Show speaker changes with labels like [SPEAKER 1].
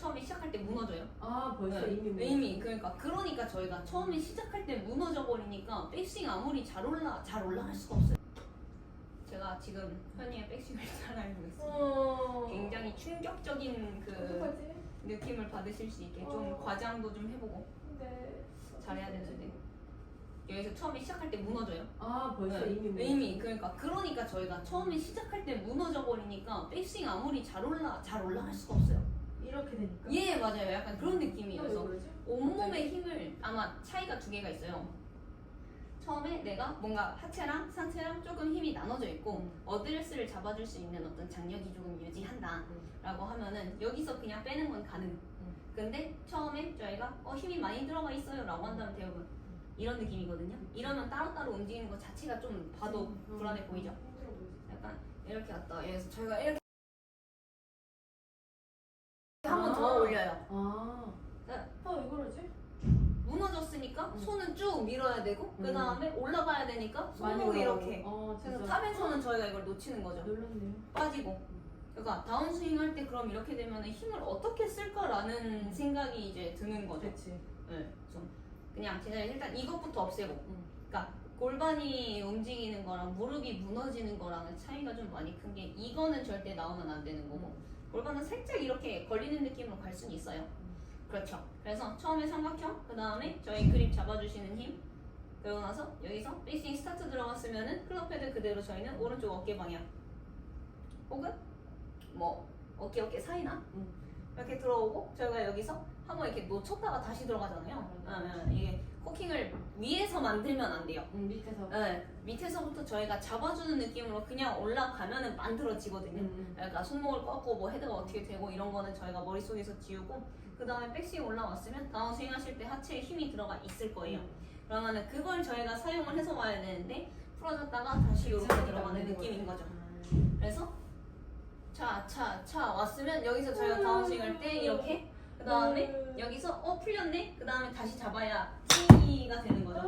[SPEAKER 1] 처음에 시작할 때 무너져요.
[SPEAKER 2] 아 벌써
[SPEAKER 1] 네,
[SPEAKER 2] 이미 뭐-
[SPEAKER 1] 이미 그러니까 그러니까 저희가 처음에 시작할 때 무너져 버리니까 백스윙 아무리 잘 올라 잘 올라갈 수가 없어요. 제가 지금 현이의 백스윙을 잘 알고 있어요.
[SPEAKER 2] 어.
[SPEAKER 1] 굉장히 충격적인 그
[SPEAKER 2] 어떡하지?
[SPEAKER 1] 느낌을 받으실 수 있게 좀
[SPEAKER 2] 어.
[SPEAKER 1] 과장도 좀 해보고
[SPEAKER 2] 근데
[SPEAKER 1] 잘해야 되는데 여기서 처음에 시작할 때 무너져요.
[SPEAKER 2] 아 벌써
[SPEAKER 1] 네,
[SPEAKER 2] 이미 뭐-
[SPEAKER 1] 이미 그러니까 그러니까 저희가 처음에 시작할 때 무너져 버리니까 백스윙 아무리 잘 올라 잘 올라갈 수가 없어요.
[SPEAKER 2] 이렇게 되니까.
[SPEAKER 1] 예 맞아요. 약간 그런 느낌이에요.
[SPEAKER 2] 왜
[SPEAKER 1] 그래서? 온몸의 힘을 아마 차이가 두 개가 있어요. 처음에 내가 뭔가 하체랑 상체랑 조금 힘이 나눠져 있고
[SPEAKER 2] 음.
[SPEAKER 1] 어드레스를 잡아줄 수 있는 어떤 장력이 조금 유지한다라고 하면은 여기서 그냥 빼는 건 가능.
[SPEAKER 2] 음.
[SPEAKER 1] 근데 처음에 저희가 어 힘이 많이 들어가 있어요라고 한다면 대부분 이런 느낌이거든요. 이러면 따로따로 움직이는 것 자체가 좀 봐도
[SPEAKER 2] 음.
[SPEAKER 1] 불안해 보이죠. 약간 이렇게 갔다 그래서 저희가 이렇게
[SPEAKER 2] 아.
[SPEAKER 1] 네.
[SPEAKER 2] 어, 왜 그러지?
[SPEAKER 1] 무너졌으니까
[SPEAKER 2] 음.
[SPEAKER 1] 손은 쭉 밀어야 되고 그
[SPEAKER 2] 음.
[SPEAKER 1] 다음에 올라가야 되니까 손으로. 이렇게
[SPEAKER 2] 어,
[SPEAKER 1] 그래서
[SPEAKER 2] 진짜.
[SPEAKER 1] 탑에서는 저희가 이걸 놓치는 거죠
[SPEAKER 2] 놀랐네요.
[SPEAKER 1] 빠지고 그러니까 다운스윙 할 때 그럼 이렇게 되면 힘을 어떻게 쓸까라는 생각이 이제 드는 거죠
[SPEAKER 2] 그렇지.
[SPEAKER 1] 네, 좀 그냥 제가 일단 이것부터 없애고
[SPEAKER 2] 음.
[SPEAKER 1] 그러니까 골반이 움직이는 거랑 무릎이 무너지는 거랑은 차이가 좀 많이 큰 게 이거는 절대 나오면 안 되는 거고 골반은 살짝 이렇게 걸리는 느낌으로 갈 수는 있어요. 그렇죠. 그래서 처음에 삼각형, 그 다음에 저희 그립 잡아주시는 힘. 그러고 나서 여기서 베이싱 스타트 들어갔으면은 클럽 패드 그대로 저희는 오른쪽 어깨 방향. 혹은 뭐 어깨 어깨 사이나
[SPEAKER 2] 음.
[SPEAKER 1] 이렇게 들어오고 저희가 여기서 한번 이렇게 놓쳤다가 다시 들어가잖아요. 그러면 이게 코킹을 위에서 만들면 안 돼요.
[SPEAKER 2] 음, 밑에서.
[SPEAKER 1] 네, 밑에서부터 저희가 잡아주는 느낌으로 그냥 올라가면은 만들어지거든요.
[SPEAKER 2] 음.
[SPEAKER 1] 그러니까 손목을 꺾고 뭐 헤드가 어떻게 되고 이런 거는 저희가 머릿속에서 지우고 그 다음에 백스윙 올라왔으면 다운 스윙 하실 때 하체에 힘이 들어가 있을 거예요. 그러면은 그걸 저희가 사용을 해서 와야 되는데 풀어졌다가 다시 이렇게 들어가는 느낌인 거죠. 그래서 차, 차, 차 왔으면 여기서 저희가 다운 스윙 할 때 이렇게 그 다음에 여기서 어 풀렸네? 그 다음에 다시 잡아야 T가 되는 거죠.